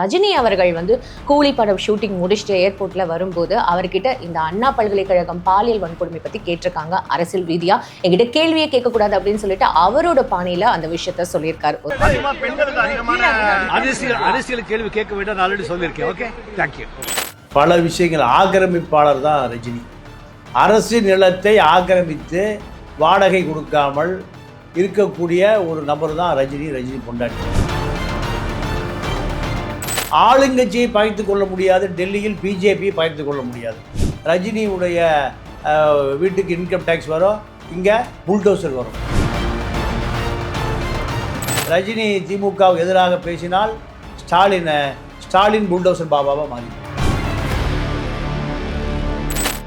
ரஜினி அவர்கள் வந்து கூலி படம் ஷூட்டிங் முடிச்சுட்டு ஏர்போர்ட்ல வரும்போது அவர்கிட்ட இந்த அண்ணா பல்கலைக்கழகம் பாலியல் வன்கொடுமை பத்தி கேட்டிருக்காங்க அரசியல் ரீதியா. என்கிட்ட கேள்வியே கேட்கக்கூடாது அப்படின்னு சொல்லிட்டு அவரோட பாணியில அந்த விஷயத்த சொல்லியிருக்காரு. அரசியல் அரசியல் கேள்வி கேட்க வேண்டாம் நான் ஆல்ரெடி சொல்லியிருக்கேன். ஓகே தேங்க்யூ பல விஷயங்கள் ஆக்கிரமிப்பாளர் தான் ரஜினி. அரசு நிலத்தை ஆக்கிரமித்து வாடகை கொடுக்காமல் இருக்கக்கூடிய ஒரு நபர் தான் ரஜினி ரஜினி பொண்டாட்டி. ஆளுங்கட்சியை பகைத்து கொள்ள முடியாது டெல்லியில் பிஜேபி பகைத்து கொள்ள முடியாது. ரஜினியுடைய வீட்டுக்கு இன்கம் டேக்ஸ் வரும் இங்கே புல்டோசர் வரும். ரஜினி திமுகவுக்கு எதிராக பேசினால் ஸ்டாலினை ஸ்டாலின் புல்டோசர் பாபாவாக மாறி.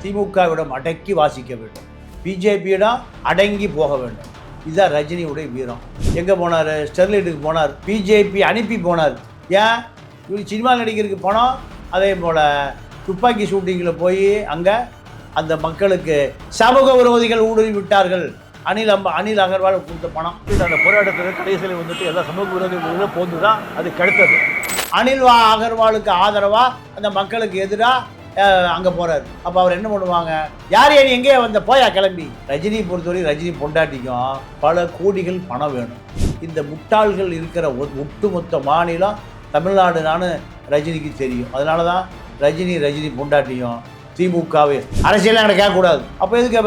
திமுகவிடம் அடக்கி வாசிக்க வேண்டும். பிஜேபியிடம் அடங்கி போக வேண்டும். இதுதான் ரஜினியுடைய வீரம். எங்கே போனார்? ஸ்டெர்லைட்டுக்கு போனார். பிஜேபி அனுப்பி போனார். ஏன்? இவர் சினிமா நடிகருக்கு போனோம். அதே போல் துப்பாக்கி ஷூட்டிங்கில் போய் அங்கே அந்த மக்களுக்கு சமூக விரோதிகள் ஊடுருவி விட்டார்கள். அனில் அம்ப அனில் அகர்வால் கொடுத்த பணம். அந்த போராட்டத்தில் கடைசியில் வந்துட்டு எல்லா சமூக விரோதிகளும் போந்து தான் அது கெடுத்தது. அனில் வா அகர்வாலுக்கு ஆதரவாக அந்த மக்களுக்கு எதிராக அங்கே போகிறாரு அப்போ அவர் என்ன பண்ணுவாங்க? யார் ஏன் எங்கே வந்த? போயா கிளம்பி. ரஜினி பொறுத்தவரை ரஜினி பொண்டாட்டிக்கும் பல கோடிகள் பணம் வேணும். இந்த முட்டாள்கள் இருக்கிற ஒ- ஒட்டுமொத்த மாநிலம் தமிழ்நாடு ரஜினிக்கு தெரியும். அதனால தான் ரஜினி ரஜினி பொண்டாட்டியும் திமுகவே அரசியலாம் எனக்கு கேட்கக்கூடாது. அப்போ எதுக்கு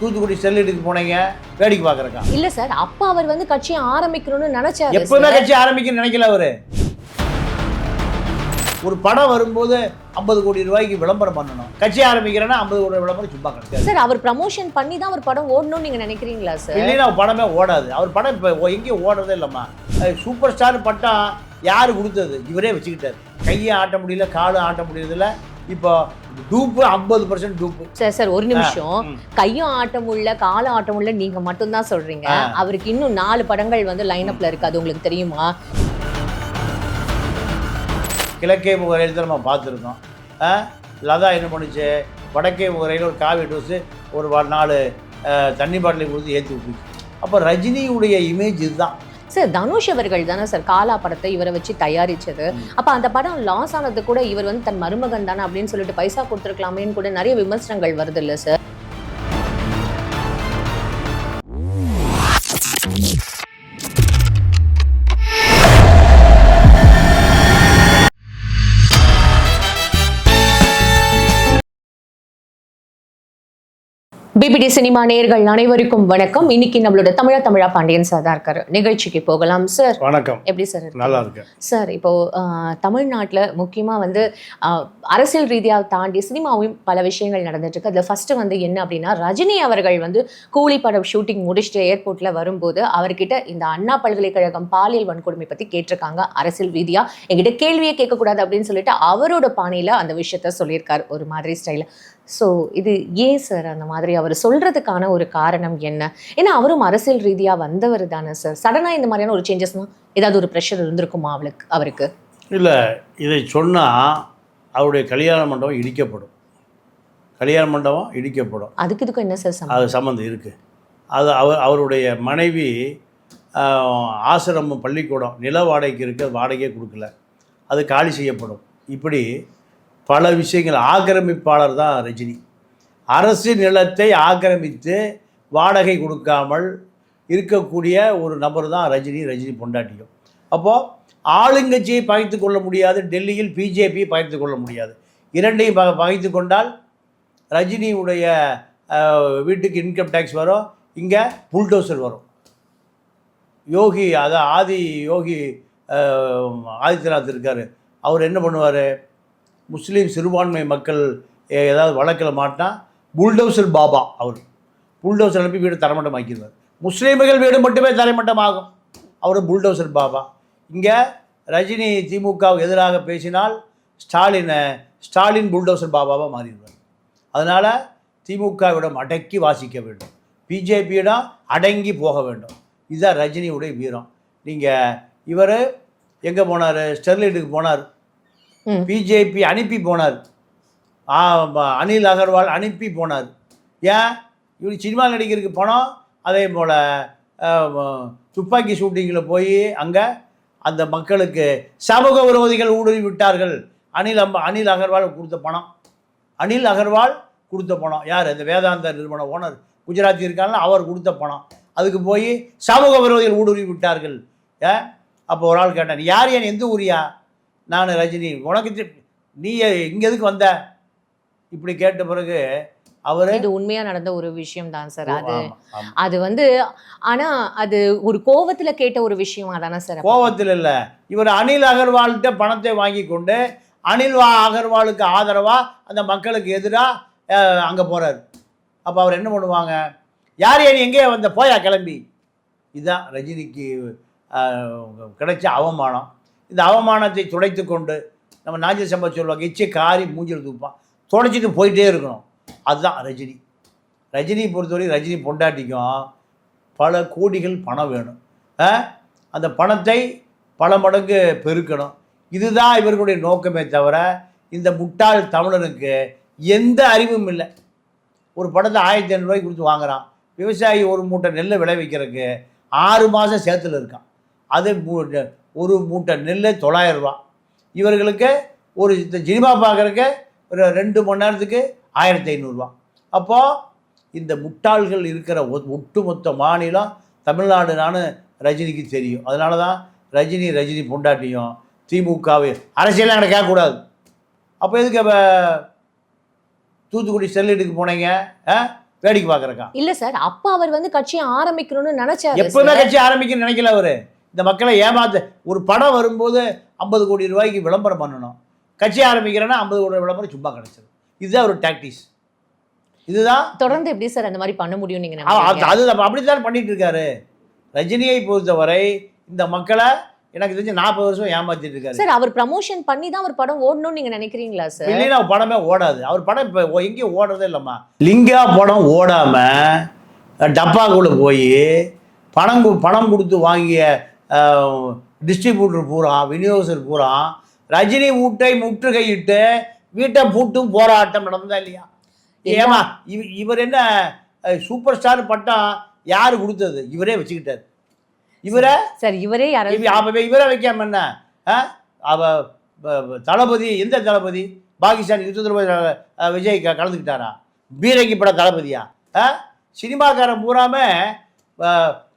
தூத்துக்குடி செல்லிட்டுக்கு போனீங்க? வேடிக்கை பார்க்குறக்கா? இல்ல சார் அப்ப அவர் வந்து கட்சியை ஆரம்பிக்கணும்னு நினைச்சாரு எப்பவுமே. கட்சி ஆரம்பிக்கணும்னு நினைக்கல அவரு. ஒரு படம் வரும்போது ஐம்பது கோடி ரூபாய்க்கு விளம்பரம் பண்ணணும். கட்சி ஆரம்பிக்கிறேன்னா ஐம்பது கோடி விளம்பரம் சும்மா கிடைக்காது. சார் அவர் ப்ரமோஷன் பண்ணி தான் அவர் படம் ஓடணும்னு நீங்க நினைக்கிறீங்களா சார்? இல்லைன்னா படமே ஓடாது. அவர் படம் இப்போ எங்கேயும் ஓடுறதே இல்லைம்மா. சூப்பர் ஸ்டார் பட்டம் யார் கொடுத்தது? இவரே வச்சுக்கிட்டாரு. கையை ஆட்ட முடியல காலும் ஆட்ட முடியறதில்ல. இப்போ டூப்பு ஐம்பது பர்சன்ட் டூப்பு சார் சார் ஒரு நிமிஷம். கையும் ஆட்ட முடியல காலும் ஆட்ட முடியல நீங்க மட்டும் தான் சொல்றீங்க. ஆ. அவருக்கு இன்னும் நாலு படங்கள் வந்து லைன் அப்ல இருக்கு. அது உங்களுக்கு தெரியுமா? கிழக்கே முகரையில் தான் நம்ம பார்த்துருக்கோம்? லதா என்ன பண்ணுச்சு? வடக்கே முகரையில் ஒரு காவி டோஸு ஒரு நாலு தண்ணி பாட்டிலை கொடுத்து ஏற்றி விட்டுச்சு அப்போ ரஜினியுடைய இமேஜ் இதுதான். சார் தனுஷ் அவர்கள் தானே சார் காலா படத்தை இவரை வச்சு தயாரிச்சது. அப்ப அந்த படம் லாஸ் ஆனது கூட இவர் வந்து தன் மருமகன் தானே அப்படின்னு சொல்லிட்டு பைசா கொடுத்துருக்கலாமேன்னு கூட நிறைய விமர்சனங்கள் வருது இல்ல சார்? பிபிடி சினிமா நேயர்கள் அனைவருக்கும் வணக்கம். இன்னைக்கு நம்மளோட தமிழா தமிழா பாண்டியன் சார் தான் இருக்காரு. நிகழ்ச்சிக்கு போகலாம் சார் வணக்கம். எப்படி சார்? நல்லா இருக்கு சார் இப்போ தமிழ்நாட்டில் முக்கியமாக வந்து அரசியல் ரீதியாக தாண்டி சினிமாவும் பல விஷயங்கள் நடந்துட்டு இருக்கு அதில் ஃபர்ஸ்ட் வந்து என்ன அப்படின்னா ரஜினி அவர்கள் வந்து கூலி படம் ஷூட்டிங் முடிச்சுட்டு ஏர்போர்ட்ல வரும்போது அவர்கிட்ட இந்த அண்ணா பல்கலைக்கழகம் பாலியல் வன்கொடுமை பத்தி கேட்டிருக்காங்க. அரசியல் ரீதியா என்கிட்ட கேள்வியே கேட்கக்கூடாது அப்படின்னு சொல்லிட்டு அவரோட பாணியில அந்த விஷயத்த சொல்லியிருக்காரு. ஒரு மாதிரி ஸ்டைல ஸோ இது ஏன் சார் அந்த மாதிரி அவர் சொல்றதுக்கான ஒரு காரணம் என்ன? ஏன்னா அவரும் அரசியல் ரீதியா வந்தவர் தானே சார் சடனா இந்த மாதிரியான ஒரு சேஞ்சஸ்னா ஏதாவது ஒரு ப்ரெஷர் இருந்திருக்குமா அவளுக்கு அவருக்கு? இல்லை இதை சொன்னால் அவருடைய கல்யாண மண்டபம் இடிக்கப்படும். கல்யாண மண்டபம் இடிக்கப்படும். அதுக்கு இதுக்கும் என்ன சார் அது சம்மந்தம் இருக்குது அது அவர் அவருடைய மனைவி ஆசிரமம் பள்ளிக்கூடம் நில வாடகைக்கு இருக்கு வாடகையே கொடுக்கல. அது காலி செய்யப்படும். இப்படி பல விஷயங்கள். ஆக்கிரமிப்பாளர் தான் ரஜினி. அரசு நிலத்தை ஆக்கிரமித்து வாடகை கொடுக்காமல் இருக்கக்கூடிய ஒரு நபர் தான் ரஜினி ரஜினி பொண்டாட்டியும். அப்போது ஆளுங்கட்சியை பகைத்து கொள்ள முடியாது டெல்லியில் பிஜேபி பகைத்து கொள்ள முடியாது. இரண்டையும் ப பகைத்து கொண்டால் ரஜினியுடைய வீட்டுக்கு இன்கம் டேக்ஸ் வரும் இங்கே புல்டோசர் வரும். யோகி அதான் ஆதி யோகி ஆதித்யநாத் இருக்கார். அவர் என்ன பண்ணுவார்? முஸ்லீம் சிறுபான்மை மக்கள் ஏதாவது வழக்கில் மாட்டினா புல்டோசர் பாபா அவர். புல்டோசர் அனுப்பி வீடு தரமட்டம் ஆக்கிடுவார் முஸ்லீம்கள் வீடு மட்டுமே தரைமட்டம் ஆகும் அவர் புல்டோசர் பாபா. இங்கே ரஜினி திமுகவுக்கு எதிராக பேசினால் ஸ்டாலினை ஸ்டாலின் புல்டோசர் பாபாவாக மாறிடுவார். அதனால் திமுகவிடம் அடக்கி வாசிக்க வேண்டும். பிஜேபியிடம் அடங்கி போக வேண்டும். இதுதான் ரஜினியுடைய வீரம். நீங்கள் இவர் எங்கே போனார்? ஸ்டெர்லைட்டுக்கு போனார். பிஜேபி அனுப்பி போனார். அனில் அகர்வால் அனுப்பி போனார். ஏன்? இவர் சினிமா நடிகருக்கு பணம் அதே போல் துப்பாக்கி ஷூட்டிங்கில் போய் அங்கே அந்த மக்களுக்கு சமூக விரோதிகள் ஊடுருவி விட்டார்கள். அனில் அம்ப அனில் அகர்வால் கொடுத்த பணம். அனில் அகர்வால் கொடுத்த பணம். யார்? இந்த வேதாந்த நிறுவன ஓனர் குஜராத்தி இருக்காங்கல்ல அவர் கொடுத்த பணம். அதுக்கு போய் சமூக விரோதிகள் ஊடுருவி விட்டார்கள். ஏ? அப்போ ஒரு ஆள் கேட்டேன் யார்? என் எந்த ஊரியா நான் ரஜினி உனக்கு நீ இங்கே எதுக்கு வந்த? இப்படி கேட்ட பிறகு அவர் இது உண்மையா நடந்த ஒரு விஷயம் தான் சார் அது அது வந்து ஆனா அது ஒரு கோவத்துல கேட்ட ஒரு விஷயமா தானே சார்? கோவத்தில் இல்லை. இவர் அனில் அகர்வால்கிட்ட பணத்தை வாங்கி கொண்டு அனில் வா அகர்வாலுக்கு ஆதரவாக அந்த மக்களுக்கு எதிராக அங்கே போகிறார் அப்போ அவர் என்ன பண்ணுவாங்க? யார் நீ எங்கேயே வந்த? போயா கிளம்பி. இதுதான் ரஜினிக்கு கிடைச்ச அவமானம். இந்த அவமானத்தை துடைத்து கொண்டு நம்ம நாஜர் சம்பத் சொல்லுவாங்க இச்சை காரி மூஞ்சில் தூப்பான் துடைச்சிட்டு போயிட்டே இருக்கணும். அதுதான் ரஜினி. ரஜினி பொறுத்தவரை ரஜினி பொண்டாட்டிக்கும் பல கோடிகள் பணம் வேணும். ஆ? அந்த பணத்தை பல மடங்கு பெருக்கணும். இதுதான் இவர்களுடைய நோக்கமே தவிர இந்த முட்டாள் தமிழனுக்கு எந்த அறிவும் இல்லை. ஒரு படத்தை ஆயிரத்தி ஐநூறுரூவாய்க்கு கொடுத்து வாங்குறான். விவசாயி ஒரு மூட்டை நெல்லை விளைவிக்கிறதுக்கு ஆறு மாதம் சேத்துல இருக்கான். அது ஒரு மூட்டை நெல் தொள்ளாயிரம் ரூபா. இவர்களுக்கு ஒரு இந்த சினிமா பார்க்குறக்கு ஒரு ரெண்டு மணி நேரத்துக்கு ஆயிரத்தி ஐநூறுரூவா அப்போது இந்த முட்டாள்கள் இருக்கிற ஒ- ஒட்டுமொத்த மாநிலம் தமிழ்நாடுனான்னு ரஜினிக்கு தெரியும். அதனால தான் ரஜினி ரஜினி பொண்டாட்டியும் திமுகவை அரசியலாம் எனக்கு கேட்கக்கூடாது. அப்போ எதுக்கு அப்போ தூத்துக்குடி செல்லிட்டுக்கு போனீங்க? வேடிக்கை பார்க்குறக்கா? இல்ல சார் அப்ப அவர் வந்து கட்சியை ஆரம்பிக்கணும்னு நினைச்சாரு எப்பவுமே. கட்சி ஆரம்பிக்க நினைக்கல அவரு. இந்த மக்களை ஏமாத்த ஒரு படம் வரும்போது ஐம்பது கோடி ரூபாய்க்கு விளம்பரம் பண்ணணும். கட்சி ஆரம்பிக்கிறேன்னா ஐம்பது கோடி விளம்பரம் சும்மா கிடைச்சது இதுதான் ஒரு டாக்டிஸ் இதுதான் தொடர்ந்து எப்படி சார் அந்த மாதிரி பண்ண முடியும் நீங்க அவ- நினைக்கிறீங்க? அது அது அப்படித்தான் பண்ணிட்டு இருக்காரு. ரஜினியை பொறுத்தவரை இந்த மக்களை எனக்கு தெரிஞ்சு நாற்பது வருஷம் ஏமாத்திட்டு இருக்காரு. சார் அவர் ப்ரமோஷன் பண்ணி தான் ஒரு படம் ஓடணும்னு நீங்க நினைக்கிறீங்களா சார்? இல்லைன்னா அவர் படமே ஓடாது. அவர் படம் இப்போ எங்கேயும் ஓடுறதே இல்லைம்மா. லிங்கா படம் ஓடாம டப்பாக்குள்ள போய் பணம் பணம் கொடுத்து வாங்கிய டிஸ்ட்ரிபியூட்டர் பூரா விநியோகஸ்தர் பூரா ரஜினி வீட்டை முற்றுகையிட்டு வீட்டை பூட்டும் போராட்டம் நடந்ததா இல்லையா? ஏமா இவ இவர் என்ன சூப்பர் ஸ்டார் பட்டம் யாரு கொடுத்தது? இவரே வச்சுக்கிட்டாரு. இவரை? சார் இவரே அப்ப இவரை வைக்காம என்ன? ஆ? அவ தளபதி எந்த தளபதி? பாகிஸ்தான் அஹ், விஜய் கலந்துக்கிட்டாரா? பீரங்கி பட தளபதியா? சினிமாக்காரன் பூராம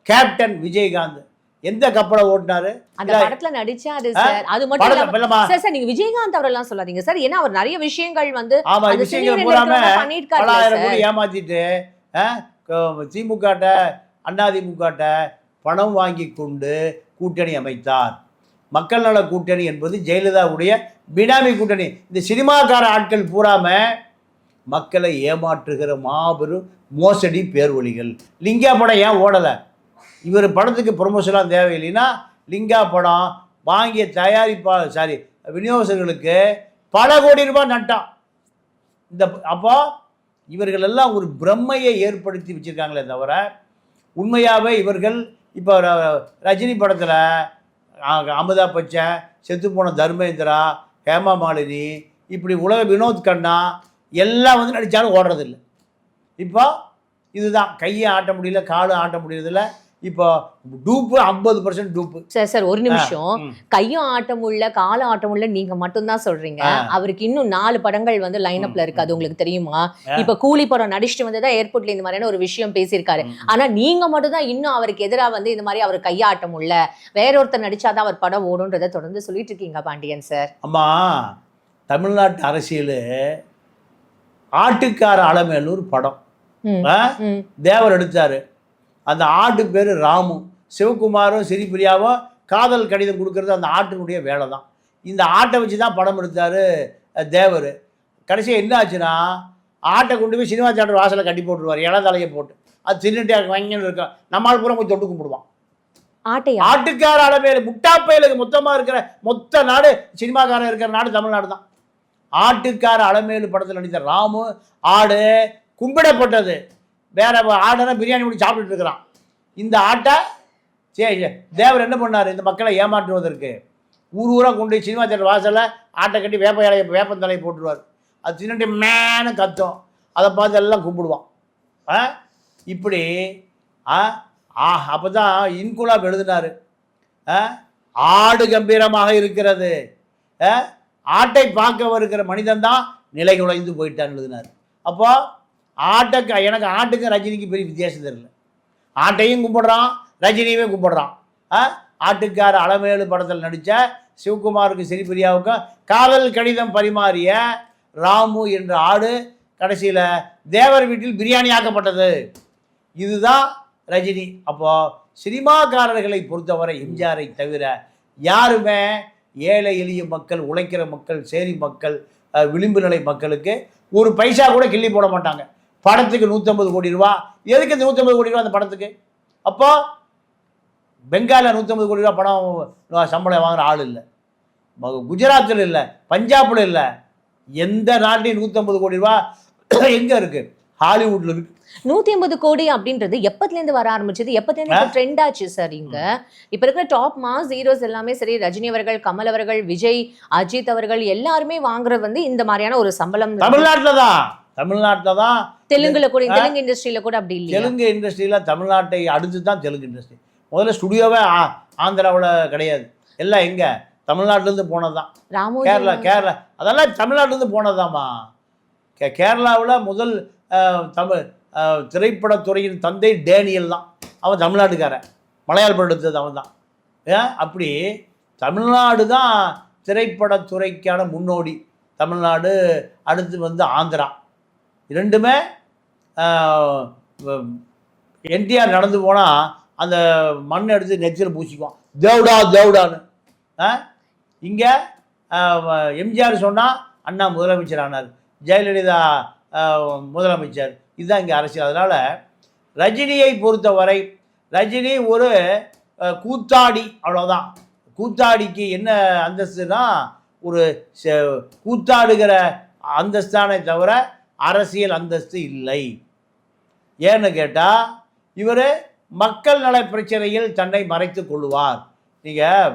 கேப்டன் விஜயகாந்த். எந்த கப்பலை ஓட்டினாரு? அந்த படத்துல நடிச்சா அது? சார். அது மட்டும் இல்லாம சார் சார் நீங்க விஜயகாந்த் அவரெல்லாம் சொல்லாதீங்க சார். ஏன்னா அவர் நிறைய விஷயங்கள் வந்து ஆமா விஷயங்கள் பூராம பலாயிரம் கோடி ஏமாத்திட்டு திமுகட்ட அதிமுகட்ட பணம் வாங்கி கொண்டு கூட்டணி அமைத்தார். மக்கள் நல கூட்டணி என்பது ஜெயலலிதாவுடைய பினாமி கூட்டணி. இந்த சினிமாக்கார ஆட்கள் பூராம மக்களை ஏமாற்றுகிற மாபெரும் மோசடி பேர்வழிகள். லிங்கா படம் ஏன் ஓடலை? இவர் படத்துக்கு ப்ரொமோஷன்லாம் தேவையில்லைன்னா லிங்கா படம் வாங்கிய தயாரிப்பா சாரி விநியோகஸ்தர்களுக்கு பல கோடி ரூபாய் நட்டான் இந்த அப்போ இவர்கள் எல்லாம் ஒரு பிரம்மையை ஏற்படுத்தி வச்சுருக்காங்களே தவிர உண்மையாகவே இவர்கள் இப்போ ரஜினி படத்தில் அமிதாப் பச்சன் செத்துப்போன தர்மேந்திரா ஹேமா மாலினி இப்படி உலக வினோத் கண்ணா எல்லாம் வந்து நடித்தாலும் ஓடுறதில்ல. இப்போ இதுதான் கையை ஆட்ட முடியல காலும் ஆட்ட முடியறதில்ல இப்போ டூப்பு ஐம்பது பர்சன்ட் டூப்பு சார் சார் ஒரு நிமிஷம். கையும் ஆட்ட முடியல காலும் ஆட்ட முடியல நீங்க மட்டும் தான் சொல்றீங்க. அவருக்கு இன்னும் நாலு படங்கள் வந்து லைன் அப்ல இருக்கு அது உங்களுக்கு தெரியுமா. இப்ப கூலி படம் நடிச்சுட்டு வந்து தான் ஏர்போர்ட்ல இந்த மாதிரியான ஒரு விஷயம் பேசியிருக்காரு. ஆனா நீங்க மட்டும் தான் இன்னும் அவருக்கு எதிரா வந்து இந்த மாதிரி அவர் கையாட்ட முடியல வேற ஒருத்தர் நடிச்சாதான் அவர் படம் ஓடுன்றதை தொடர்ந்து சொல்லிட்டு இருக்கீங்க பாண்டியன் சார் அம்மா தமிழ்நாட்டு அரசியல் ஆட்டுக்கார அலமேலூர் படம். தேவர் எடுத்தார் அந்த ஆட்டு பேர் ராமு. சிவகுமாரும் சிரிப்பிரியாவும் காதல் கடிதம் கொடுக்கறது அந்த ஆட்டினுடைய வேலை தான் இந்த ஆட்டை வச்சு தான் படம் எடுத்தார் தேவர். கடைசியாக என்ன ஆச்சுன்னா ஆட்டை கொண்டு போய் சினிமா தேட்டர் வாசலில் கட்டி போட்டுருவார் இலை தலையை போட்டு. அது தின்னுட்டு வங்கன்னு இருக்கும் நம்மால் பூரா போய் தொட்டு கும்பிடுவான். ஆட்டையா? ஆட்டுக்கார அளவேல முட்டாப்பையிலுக்கு மொத்தமாக இருக்கிற மொத்த நாடு சினிமாக்காரன் இருக்கிற நாடு தமிழ்நாடு தான் ஆட்டுக்கார அலமேலு படத்தில் நடித்த ராமு ஆடு கும்பிடப்பட்டது. வேற ஆடுனா பிரியாணி முடி சாப்பிட்டுட்டு இருக்கிறான். இந்த ஆட்டை சரி தேவர் என்ன பண்ணார்? இந்த மக்களை ஏமாற்றுவதற்கு ஊர் ஊராக கொண்டு போய் சினிமா தேட்டர் வாசலில் ஆட்டை கட்டி வேப்ப இலையை வேப்பந்தலையை போட்டுருவார். அது தின்னுட்டு மேனு கத்தும். அதை பார்த்து எல்லாம் கும்பிடுவான். ஆ? இப்படி ஆ ஆ அப்போ தான் இன்குலாப் எழுதினார். ஆ? ஆடு கம்பீரமாக இருக்கிறது. ஆட்டை பார்க்க வருகிற மனிதன் தான் நிலை குலைந்து போயிட்டான் எழுதினார். அப்போது ஆட்டை எனக்கு ஆட்டுக்கும் ரஜினிக்கு பெரிய வித்தியாசம் தெரியல. ஆட்டையும் கும்பிடுறான் ரஜினியுமே கும்பிடுறான். ஆ? ஆட்டுக்கார அளவேலு படத்தில் நடித்த சிவகுமாருக்கு சிறிபிரியாவுக்கும் காதல் கடிதம் பரிமாறிய ராமு என்ற ஆடு கடைசியில் தேவர் வீட்டில் பிரியாணி ஆக்கப்பட்டது. இதுதான் ரஜினி. அப்போது சினிமாக்காரர்களை பொறுத்தவரை எம்ஜிஆரை தவிர யாருமே ஏழை எளிய மக்கள் உழைக்கிற மக்கள் சேரி மக்கள் விளிம்பு நிலை மக்களுக்கு ஒரு பைசா கூட கிள்ளி போட மாட்டாங்க. படத்துக்கு நூற்றம்பது கோடி ரூபா. எதுக்கு இந்த நூற்றம்பது கோடி ரூபா அந்த படத்துக்கு அப்போ பெங்காலில் நூற்றம்பது கோடி ரூபா படம் சம்பளம் வாங்குற ஆள் இல்லை. குஜராத்தில் இல்லை பஞ்சாபில் இல்லை. எந்த நாட்டிலையும் நூற்றம்பது கோடி ரூபா எங்கே இருக்குது ஹாலிவுட்டில் இருக்கு. நூத்தி ஐம்பது கோடி அப்படின்றது எப்பத்துல இருந்து வர ஆரம்பிச்சது? எப்பத்துல இருந்து ட்ரெண்ட் ஆச்சு சார் இங்க? இப்ப இருக்கிற டாப் மாஸ் ஹீரோஸ் எல்லாமே சரி ரஜினி அவர்கள் கமல் அவர்கள் விஜய் அஜித் அவர்கள் எல்லாருமே வாங்குறது வந்து இந்த மாதிரியான ஒரு சம்பளம். தமிழ்நாட்டில் தான் தமிழ்நாட்டில் தான் தெலுங்குல கூட தெலுங்கு இண்டஸ்ட்ரியில கூட அப்படி இல்லையா? தெலுங்கு இண்டஸ்ட்ரியில் தமிழ்நாட்டை அடுத்து தான் தெலுங்கு இண்டஸ்ட்ரி முதல்ல ஸ்டுடியோவே ஆந்திராவில் கிடையாது. எல்லாம் எங்கே? தமிழ்நாட்டிலேருந்து போனது தான் கேரளா கேரளா. அதெல்லாம் தமிழ்நாட்டிலேருந்து போனதாம்மா கே கேரளாவில் முதல் தமிழ் திரைப்படத்துறையின் தந்தை டேனியல் தான். அவன் தமிழ்நாட்டுக்காரன். மலையாள படம் எடுத்தது அவன் தான் ஏன் அப்படி தமிழ்நாடு தான் திரைப்படத்துறைக்கான முன்னோடி. தமிழ்நாடு அடுத்து வந்து ஆந்திரா. இரண்டுமே என்டிஆர் நடந்து போனால் அந்த மண் எடுத்து நெச்சில் பூசிக்குவோம் தேவடா தேவ்டான்னு இங்கே எம்ஜிஆர் சொன்னால் அண்ணா முதலமைச்சர் ஆனார். ஜெயலலிதா முதலமைச்சர். இதுதான் இங்கே அரசியல். அதனால் ரஜினியை பொறுத்தவரை ரஜினி ஒரு கூத்தாடி அவ்வளோதான் கூத்தாடிக்கு என்ன அந்தஸ்துனா ஒரு ச- கூத்தாடுகிற அந்தஸ்தானே தவிர அரசியல் அந்தஸ்து இல்லை. ஏன்னு கேட்டால் இவர் மக்கள் நல பிரச்சனையில் தன்னை மறைத்து கொள்ளுவார். நீங்கள்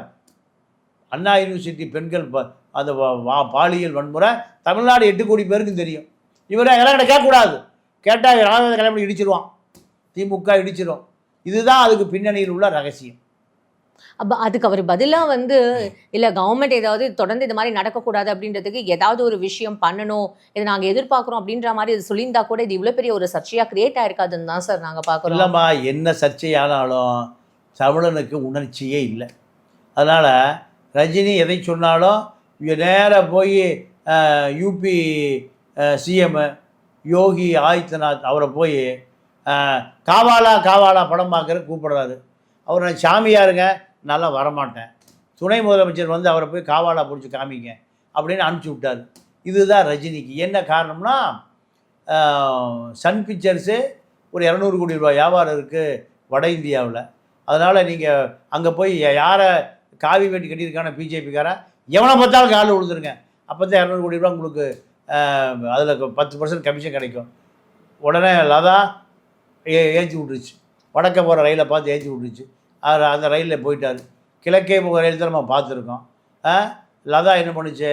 அண்ணா யூனிவர்சிட்டி பெண்கள் அந்த வா- பாலியல் வன்முறை தமிழ்நாடு எட்டு கோடி பேருக்கும் தெரியும். இவரை எல்லாம் கேட்கக்கூடாது. கேட்டால் ராகவேந்திர கல்யாணம் இடிச்சிருவான். திமுக இடிச்சிடும் இதுதான் அதுக்கு பின்னணியில் உள்ள ரகசியம். அப்போ அதுக்கு அவர் பதிலாக வந்து இல்லை கவர்மெண்ட் ஏதாவது தொடர்ந்து இந்த மாதிரி நடக்கக்கூடாது அப்படின்றதுக்கு ஏதாவது ஒரு விஷயம் பண்ணணும். இதை நாங்கள் எதிர்பார்க்குறோம் அப்படின்ற மாதிரி இது சொல்லியிருந்தா கூட இது இவ்வளோ பெரிய ஒரு சர்ச்சையாக கிரியேட் ஆயிருக்காதுன்னு தான் சார் நாங்கள் பார்க்குறோம் இல்லைம்மா என்ன சர்ச்சையானாலும் தமிழனுக்கு உணர்ச்சியே இல்லை. அதனால் ரஜினி எதை சொன்னாலும் நேராக போய் யூபி சிஎம் யோகி ஆதித்யநாத் அவரை போய் காவாலா காவாலா படம் பார்க்குற கூப்பிடுறாரு. அவர் சாமியாருங்க நல்லா வரமாட்டேன். துணை முதலமைச்சர் வந்து அவரை போய் காவாலாக பிடிச்சி காமிங்க அப்படின்னு அனுப்பிச்சி விட்டார். இதுதான் ரஜினிக்கு. என்ன காரணம்னா சன் பிக்சர்ஸு ஒரு இரநூறு கோடி ரூபாய் வியாபாரம் இருக்குது வட இந்தியாவில். அதனால் நீங்கள் அங்கே போய் யாரை காவி வெட்டி கட்டியிருக்கான பிஜேபிக்காரன் எவனை பார்த்தாலும் காலில் விழுந்துருங்க. அப்போ தான் இரநூறு கோடி ரூபா உங்களுக்கு அதில் பத்து பர்சன்ட் கமிஷன் கிடைக்கும். உடனே லதா ஏ ஏற்றி விட்டுருச்சு. வடக்க போகிற ரயிலை பார்த்து ஏற்றி விட்டுருச்சு. அது அந்த ரயிலில் போயிட்டார். கிழக்கே போகிற ரயில் தான் நம்ம பார்த்துருக்கோம்? லதா என்ன பண்ணுச்சு?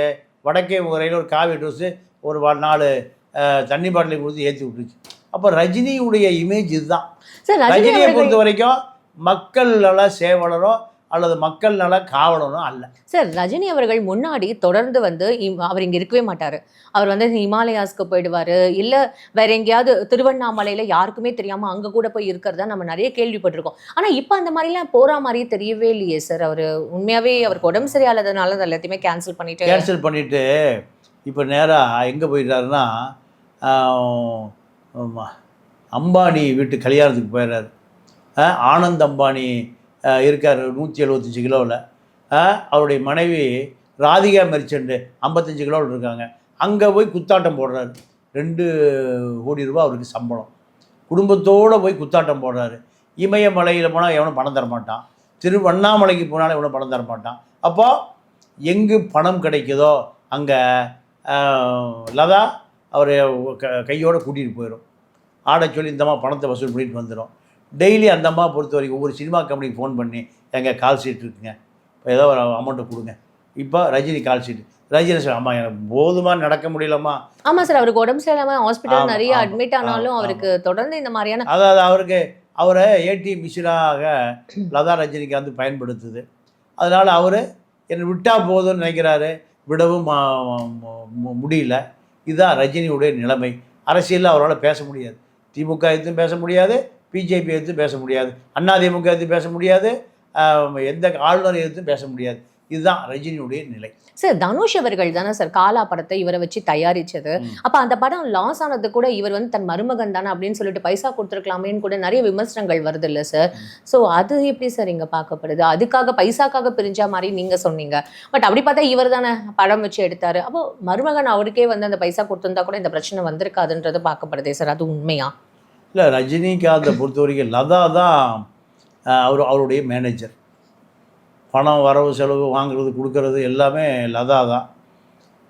வடக்கே போகிற ரயில் ஒரு காவி ட்ரெஸ்ஸு ஒரு நாலு தண்ணி பாட்டிலை கொடுத்து ஏற்றி விட்டுருச்சு. அப்போ ரஜினியுடைய இமேஜ் இதுதான். ரஜினியை பொறுத்த வரைக்கும் மக்கள் நல சேவலரோ அல்லது மக்கள் நல காவலரோ அல்ல. சார் ரஜினி அவர்கள் முன்னாடி தொடர்ந்து வந்து அவர் இங்க இருக்கவே மாட்டாரு. அவர் வந்து ஹிமாலயாஸ்க்கு போயிடுவாரு. இல்ல வேற எங்கேயாவது திருவண்ணாமலையில யாருக்குமே தெரியாம அங்க கூட போய் இருக்கிறதா நம்ம நிறைய கேள்விப்பட்டிருக்கோம். ஆனா இப்ப அந்த மாதிரிலாம் போற மாதிரியே தெரியவே இல்லையே சார். அவரு உண்மையாவே அவருக்கு உடம்பு சரியானதுனால அது எல்லாத்தையுமே கேன்சல் பண்ணிட்டு கேன்சல் பண்ணிவிட்டு இப்போ நேராக எங்கே போயிட்டாருன்னா அம்பானி வீட்டு கல்யாணத்துக்கு போயிடுறாரு. ஆனந்த் அம்பானி இருக்கார். நூற்றி எழுபத்தஞ்சு கிலோவில். அவருடைய மனைவி ராதிகா மெரிச்சண்டு ஐம்பத்தஞ்சு கிலோவில் இருக்காங்க. அங்கே போய் குத்தாட்டம் போடுறாரு. ரெண்டு கோடி ரூபா அவருக்கு சம்பளம். குடும்பத்தோடு போய் குத்தாட்டம் போடுறாரு. இமயமலையில் போனால் எவனும் பணம் தர மாட்டான் திருவண்ணாமலைக்கு போனாலும் எவனும் பணம் தரமாட்டான். அப்போது எங்கு பணம் கிடைக்குதோ அங்கே லதா அவர் க- கையோடு கூட்டிகிட்டு போயிடும் ஆட சொல்லி இந்தமாதிரி பணத்தை வசூல் பண்ணிட்டு வந்துடும் டெய்லி அந்த அம்மா பொறுத்த வரைக்கும் ஒவ்வொரு சினிமா கம்பெனிக்கு ஃபோன் பண்ணி எங்கள் கால் ஷீட் இருக்குங்க. இப்போ ஏதோ ஒரு அமௌண்ட்டை கொடுங்க. இப்போ Rajini call sheet Rajini sir அம்மா எனக்கு போதுமா? நடக்க முடியலம்மா. ஆமா சார் அவருக்கு உடம்பு சரியில்லாம ஹாஸ்பிட்டல் நிறைய அட்மிட் ஆனாலும் அவருக்கு தொடர்ந்து இந்த மாதிரியான அதாவது அவருக்கு அவரை ஏடி மிஸ்ராக லதா ரஜினிக்கு வந்து பயன்படுத்துது. அதனால் அவர் என்னை விட்டால் போதும்னு நினைக்கிறாரு. விடவும் முடியல. இதுதான் ரஜினியுடைய நிலைமை. அரசியலில் அவரால் பேச முடியாது. திமுக எடுத்தும் பேச முடியாது. பிஜேபி எடுத்தும் பேச முடியாது. அதிமுக எடுத்து பேச முடியாது. எந்த ஆளுநர் எடுத்தும் பேச முடியாது. இதுதான் ரஜினியுடைய நிலை. சார் தனுஷ் அவர்கள் தானே சார் காலா படத்தை இவரை வச்சு தயாரிச்சது. அப்ப அந்த படம் லாஸ் ஆனது கூட இவர் வந்து தன் மருமகன் தானே அப்படின்னு சொல்லிட்டு பைசா கொடுத்துருக்கலாமேன்னு கூட நிறைய விமர்சனங்கள் வருது இல்ல சார் சோ அது எப்படி சார் இங்க பார்க்கப்படுது? அதுக்காக பைசாக்காக பிரிஞ்சா மாதிரி நீங்க சொன்னீங்க. பட் அப்படி பார்த்தா இவர் தானே படம் வச்சு எடுத்தாரு. அப்போ மருமகன் அவருக்கே வந்து அந்த பைசா கொடுத்திருந்தா கூட இந்த பிரச்சனை வந்திருக்காதுன்றது பார்க்கப்படுதே சார். அது உண்மையா? இல்லை ரஜினிகாந்தை பொறுத்த வரைக்கும் லதா தான் அவர் அவருடைய மேனேஜர் பணம் வரவு செலவு வாங்குறது கொடுக்கறது எல்லாமே லதா தான்.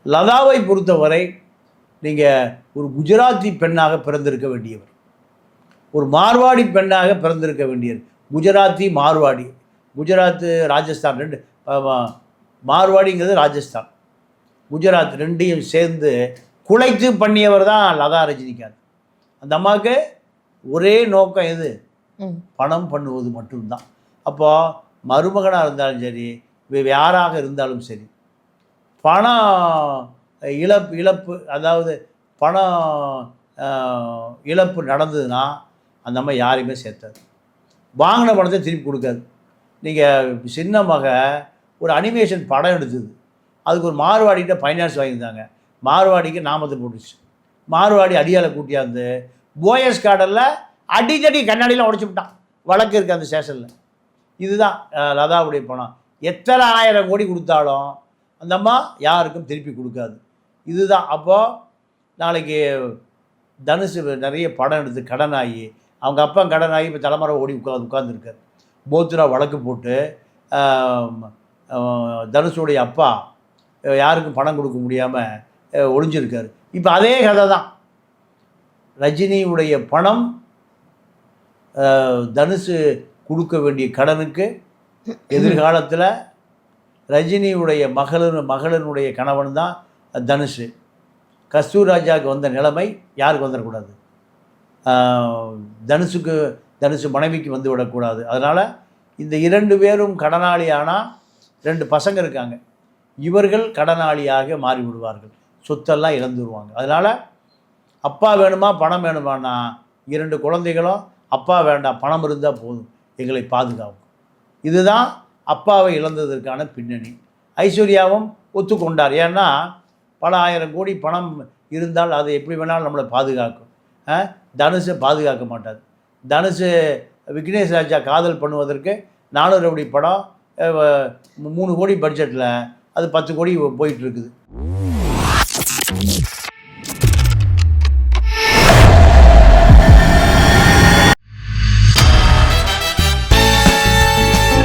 லதாவை பொறுத்தவரை நீங்கள் ஒரு குஜராத்தி பெண்ணாக பிறந்திருக்க வேண்டியவர். ஒரு மார்வாடி பெண்ணாக பிறந்திருக்க வேண்டியவர். குஜராத்தி மார்வாடி. குஜராத்து ராஜஸ்தான் ரெண்டு மார்வாடிங்கிறது ராஜஸ்தான். குஜராத் ரெண்டையும் சேர்ந்து குலைத்து பண்ணியவர் தான் லதா ரஜினிகாந்த். அந்த அம்மாவுக்கு ஒரே நோக்கம் எது. பணம் பண்ணுவது மட்டும்தான். அப்போ மருமகனாக இருந்தாலும் சரி யாராக இருந்தாலும் சரி பணம் இழப்பு இழப்பு அதாவது பணம் இழப்பு நடந்ததுன்னா அந்த அம்மா யாரையுமே சேர்த்தாது வாங்கின பணத்தை திருப்பி கொடுக்காது. நீங்கள் சின்ன மக ஒரு அனிமேஷன் படம் எடுத்தது. அதுக்கு ஒரு மார்வாடிகிட்ட ஃபைனான்ஸ் வாங்கியிருந்தாங்க. மார்வாடிக்கு நாமத்தை போட்டுச்சு. மார்வாடி அடியால கூட்டியாந்து போயஸ் கார்டனில் அடிக்கடி கண்ணாடியில் உடச்சி விட்டான். வழக்கு இருக்குது அந்த ஸ்டேஷனில். இதுதான் லதாவுடைய பணம். எத்தனை ஆயிரம் கோடி கொடுத்தாலும் அந்த அம்மா யாருக்கும் திருப்பி கொடுக்காது. இதுதான். அப்போது நாளைக்கு தனுஷு நிறைய படம் எடுத்து கடனாகி அவங்க அப்பா கடனாகி இப்போ தலைமுறை ஓடி உட்காந்து உட்காந்துருக்காரு போத்துரா வழக்கு போட்டு தனுஷுடைய அப்பா யாருக்கும் பணம் கொடுக்க முடியாமல் ஒளிஞ்சிருக்காரு. இப்போ அதே கதை தான் ரஜினியுடைய பணம் தனுசு தனுஷு கொடுக்க வேண்டிய கடனுக்கு எதிர்காலத்தில் ரஜினியுடைய மகளிர் மகளினுடைய கணவன் தான் தனுஷு கஸ்தூர் ராஜாவுக்கு வந்த நிலைமை யாருக்கு வந்துடக்கூடாது? தனுஷுக்கு தனுஷு மனைவிக்கு வந்து விடக்கூடாது. அதனால் இந்த இரண்டு பேரும் கடனாளி ஆனால் ரெண்டு பசங்க இருக்காங்க. இவர்கள் கடனாளியாக மாறிவிடுவார்கள். சொத்தெல்லாம் இழந்துருவாங்க. அதனால் அப்பா வேணுமா பணம் வேணுமானா இரண்டு குழந்தைகளும் அப்பா வேண்டாம் பணம் இருந்தால் போதும். எங்களை பாதுகாக்கும். இதுதான் அப்பாவை இழந்ததற்கான பின்னணி. ஐஸ்வர்யாவும் ஒத்துக்கொண்டார். ஏன்னா பல ஆயிரம் கோடி பணம் இருந்தால் அது எப்படி வேணாலும் நம்மளை பாதுகாக்கும். தனுஷை பாதுகாக்க மாட்டார். தனுஷு விக்னேஷ் ராஜா காதல் பண்ணுவதற்கு நானூறு கோடி படம் மூணு கோடி பட்ஜெட்டில் அது பத்து கோடி போயிட்டு இருக்குது.